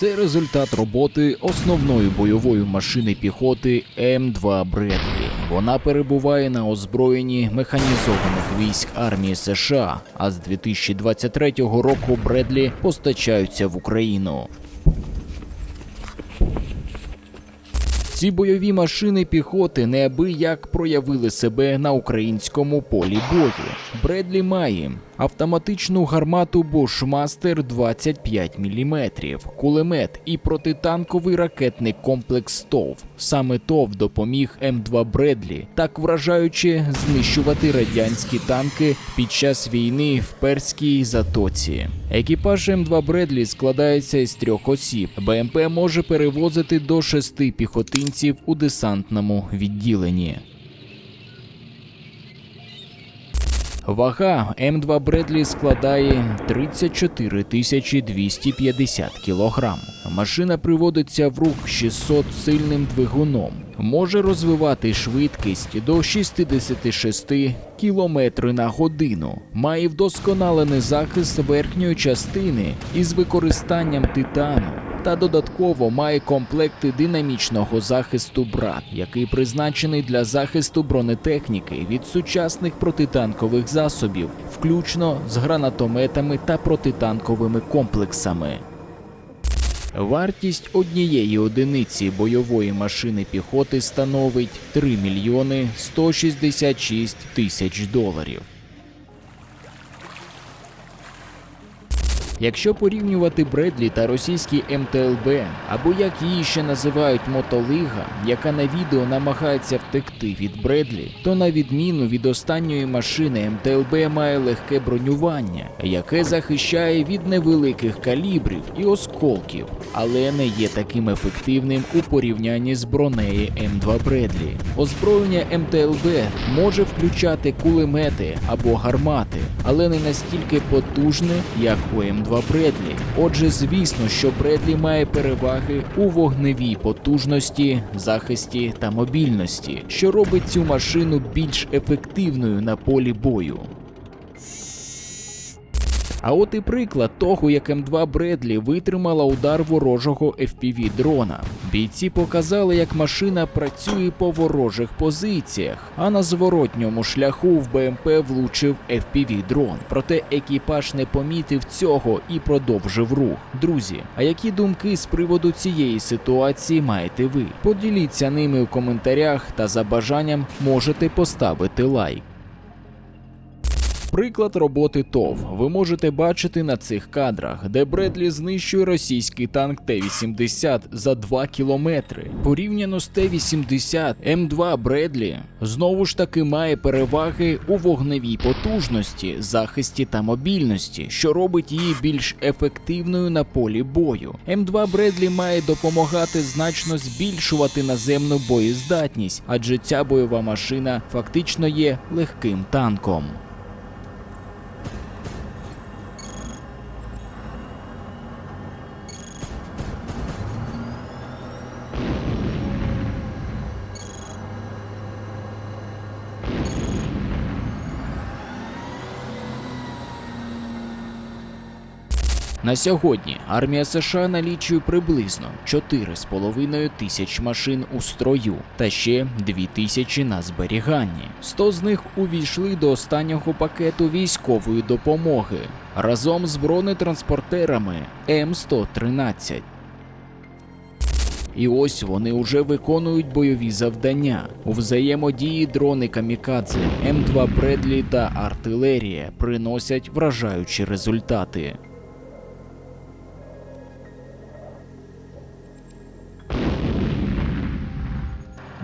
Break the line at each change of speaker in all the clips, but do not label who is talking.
Це результат роботи основної бойової машини піхоти М2 Бредлі. Вона перебуває на озброєнні механізованих військ армії США, а з 2023 року Бредлі постачаються в Україну. Ці бойові машини піхоти неабияк проявили себе на українському полі бою. Бредлі має автоматичну гармату Bushmaster 25 мм, кулемет і протитанковий ракетний комплекс ТОВ. Саме ТОВ допоміг М2 Бредлі так вражаюче знищувати радянські танки під час війни в Перській затоці. Екіпаж М2 Бредлі складається із трьох осіб. БМП може перевозити до шести піхотинців у десантному відділенні. Вага М2 Бредлі складає 34 тисячі 250 кілограм. Машина приводиться в рух 600 сильним двигуном. Може розвивати швидкість до 66 км на годину. Має вдосконалений захист верхньої частини із використанням титану та додатково має комплекти динамічного захисту брат, який призначений для захисту бронетехніки від сучасних протитанкових засобів, включно з гранатометами та протитанковими комплексами. Вартість однієї одиниці бойової машини піхоти становить 3 мільйони 166 тисяч доларів. Якщо порівнювати Бредлі та російський МТЛБ, або як її ще називають мотолига, яка на відео намагається втекти від Бредлі, то на відміну від останньої машини МТЛБ має легке бронювання, яке захищає від невеликих калібрів і осколків, але не є таким ефективним у порівнянні з бронею М2 Бредлі. Озброєння МТЛБ може включати кулемети або гармати, але не настільки потужне, як у М2 Бредлі. Отже, звісно, що Бредлі має переваги у вогневій потужності, захисті та мобільності, що робить цю машину більш ефективною на полі бою. А от і приклад того, як М2 Бредлі витримала удар ворожого FPV дрона. Бійці показали, як машина працює по ворожих позиціях, а на зворотньому шляху в БМП влучив FPV дрон. Проте екіпаж не помітив цього і продовжив рух. Друзі, а які думки з приводу цієї ситуації маєте ви? Поділіться ними у коментарях та за бажанням можете поставити лайк. Приклад роботи ТОВ ви можете бачити на цих кадрах, де Бредлі знищує російський танк Т-80 за 2 кілометри. Порівняно з Т-80, М2 Бредлі знову ж таки має переваги у вогневій потужності, захисті та мобільності, що робить її більш ефективною на полі бою. М2 Бредлі має допомагати значно збільшувати наземну боєздатність, адже ця бойова машина фактично є легким танком. На сьогодні армія США налічує приблизно 4,5 тисяч машин у строю та ще 2 тисячі на зберіганні. 100 з них увійшли до останнього пакету військової допомоги разом з бронетранспортерами М113. І ось вони вже виконують бойові завдання. У взаємодії дрони Камікадзе, М2 Бредлі та артилерія приносять вражаючі результати.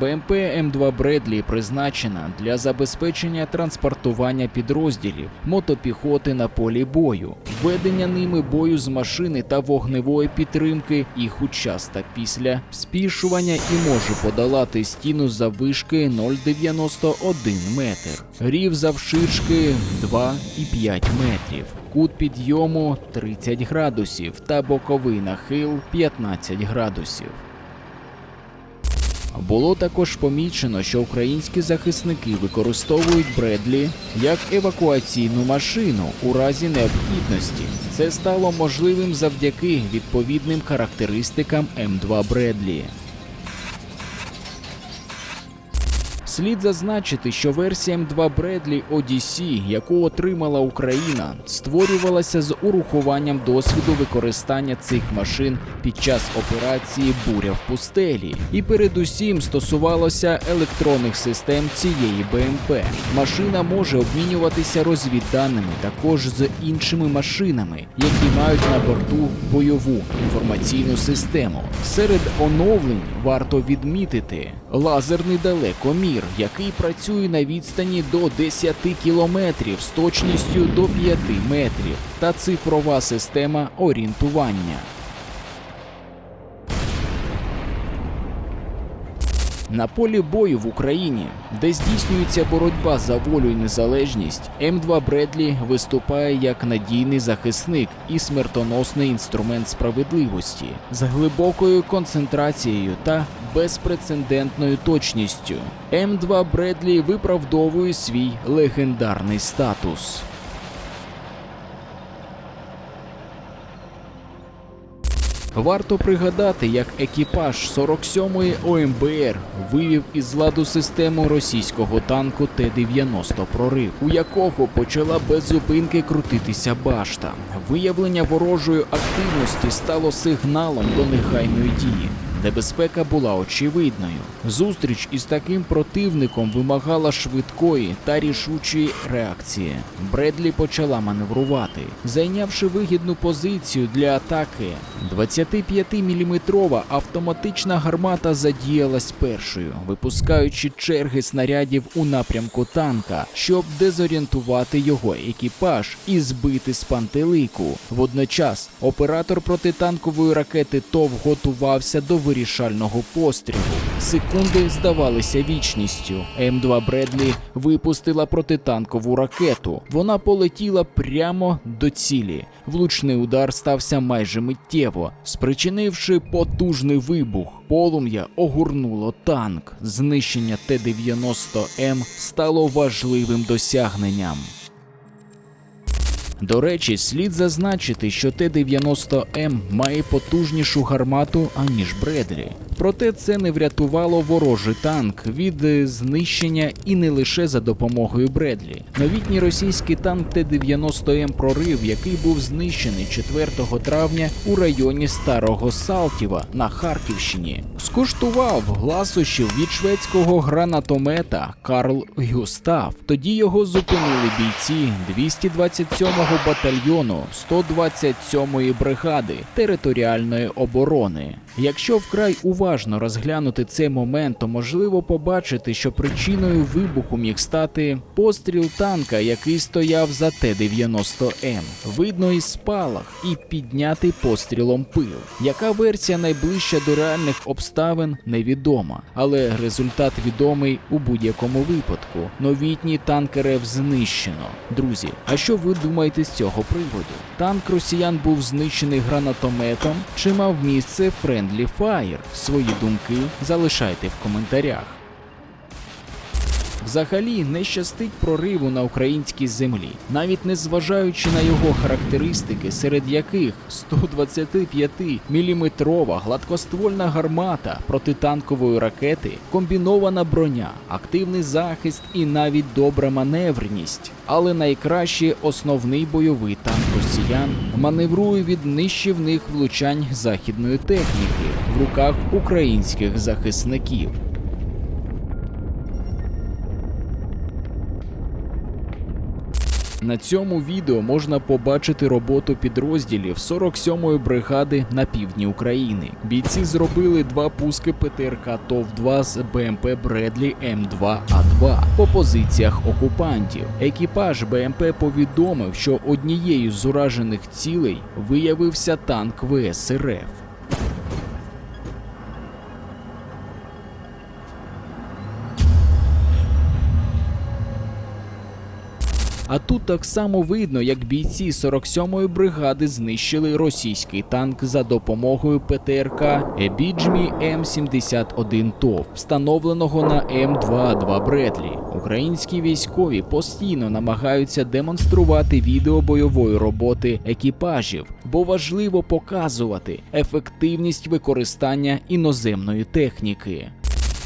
БМП М2 Бредлі призначена для забезпечення транспортування підрозділів мотопіхоти на полі бою, ведення ними бою з машини та вогневої підтримки їх у час після спішування і може подолати стіну заввишки 0,91 метр, рів завширшки 2,5 метрів. Кут підйому 30 градусів та боковий нахил 15 градусів. Було також помічено, що українські захисники використовують Бредлі як евакуаційну машину у разі необхідності. Це стало можливим завдяки відповідним характеристикам М2 Бредлі. Слід зазначити, що версія М2 Бредлі Odyssey, яку отримала Україна, створювалася з урахуванням досвіду використання цих машин під час операції Буря в пустелі, і передусім стосувалося електронних систем цієї БМП. Машина може обмінюватися розвідданими також з іншими машинами, які мають на борту бойову інформаційну систему. Серед оновлень варто відмітити лазерний далекомір, який працює на відстані до 10 кілометрів з точністю до 5 метрів, та цифрова система орієнтування. На полі бою в Україні, де здійснюється боротьба за волю і незалежність, М2 Бредлі виступає як надійний захисник і смертоносний інструмент справедливості з глибокою концентрацією та безпрецедентною точністю. М2 Бредлі виправдовує свій легендарний статус. Варто пригадати, як екіпаж 47-ї ОМБР вивів із ладу систему російського танку Т-90 прорив, у якого почала без зупинки крутитися башта. Виявлення ворожої активності стало сигналом до негайної дії. Небезпека була очевидною. Зустріч із таким противником вимагала швидкої та рішучої реакції. Бредлі почала маневрувати, зайнявши вигідну позицію для атаки. 25-мм автоматична гармата задіялась першою, випускаючи черги снарядів у напрямку танка, щоб дезорієнтувати його екіпаж і збити з пантелику. Водночас оператор протитанкової ракети ТОВ готувався до вирішального пострілу. Секунди здавалися вічністю. М2 Бредлі випустила протитанкову ракету. Вона полетіла прямо до цілі. Влучний удар стався майже миттєво, спричинивши потужний вибух. Полум'я огорнуло танк. Знищення Т-90М стало важливим досягненням. До речі, слід зазначити, що Т-90М має потужнішу гармату, аніж Бредлі. Проте це не врятувало ворожий танк від е, знищення і не лише за допомогою Бредлі. Новітній російський танк Т-90М прорив, який був знищений 4 травня у районі Старого Салтіва на Харківщині, скуштував гласощів від шведського гранатомета Карл Гюстав. Тоді його зупинили бійці 227-го батальйону 127-ї бригади територіальної оборони. Якщо вкрай уважно розглянути цей момент, то можливо побачити, що причиною вибуху міг стати постріл танка, який стояв за Т-90М. Видно і спалах, і піднятий пострілом пил. Яка версія найближча до реальних обставин, невідома, але результат відомий у будь-якому випадку. Новітній танк РФ знищено. Друзі, а що ви думаєте з цього приводу? Танк росіян був знищений гранатометом чи мав місце Friendly Fire? Свої думки залишайте в коментарях. Взагалі не щастить прориву на українській землі, навіть не зважаючи на його характеристики, серед яких 125-мм гладкоствольна гармата протитанкової ракети, комбінована броня, активний захист і навіть добра маневреність. Але найкраще основний бойовий танк росіян маневрує від нищівних влучань західної техніки в руках українських захисників. На цьому відео можна побачити роботу підрозділів 47-ї бригади на півдні України. Бійці зробили два пуски ПТРК ТОВ-2 з БМП Бредлі М2А2 по позиціях окупантів. Екіпаж БМП повідомив, що однією з уражених цілей виявився танк ВС А тут так само видно, як бійці 47-ї бригади знищили російський танк за допомогою ПТРК Ебіджмі М71 ТОВ, встановленого на М22 Бредлі. Українські військові постійно намагаються демонструвати відео бойової роботи екіпажів, бо важливо показувати ефективність використання іноземної техніки.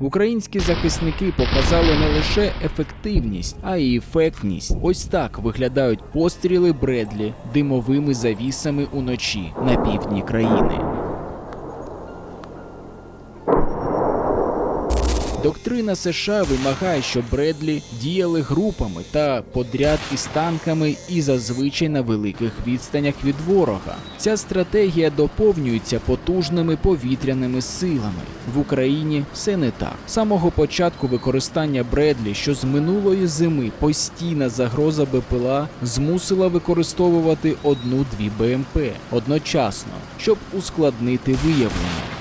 Українські захисники показали не лише ефективність, а й ефектність. Ось так виглядають постріли Бредлі димовими завісами уночі на півдні країни. Доктрина США вимагає, щоб Бредлі діяли групами та подряд із танками і зазвичай на великих відстанях від ворога. Ця стратегія доповнюється потужними повітряними силами. В Україні все не так. З самого початку використання Бредлі, що з минулої зими постійна загроза БПЛА змусила використовувати одну-дві БМП одночасно, щоб ускладнити виявлення.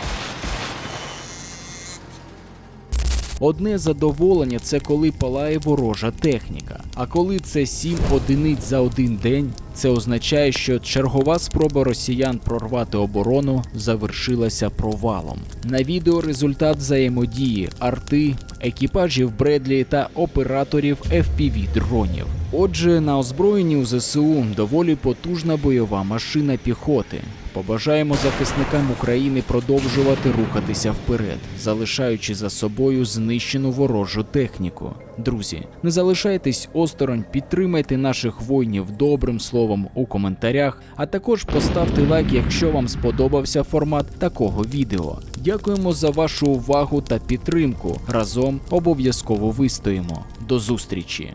Одне задоволення це коли палає ворожа техніка. А коли це сім одиниць за один день, це означає, що чергова спроба росіян прорвати оборону завершилася провалом. На відео результат взаємодії арти, екіпажів Бредлі та операторів fpv дронів. Отже, на озброєнні у ЗСУ доволі потужна бойова машина піхоти. Побажаємо захисникам України продовжувати рухатися вперед, залишаючи за собою знищену ворожу техніку. Друзі, не залишайтесь осторонь, підтримайте наших воїнів добрим словом у коментарях, а також поставте лайк, якщо вам сподобався формат такого відео. Дякуємо за вашу увагу та підтримку. Разом обов'язково вистоїмо. До зустрічі!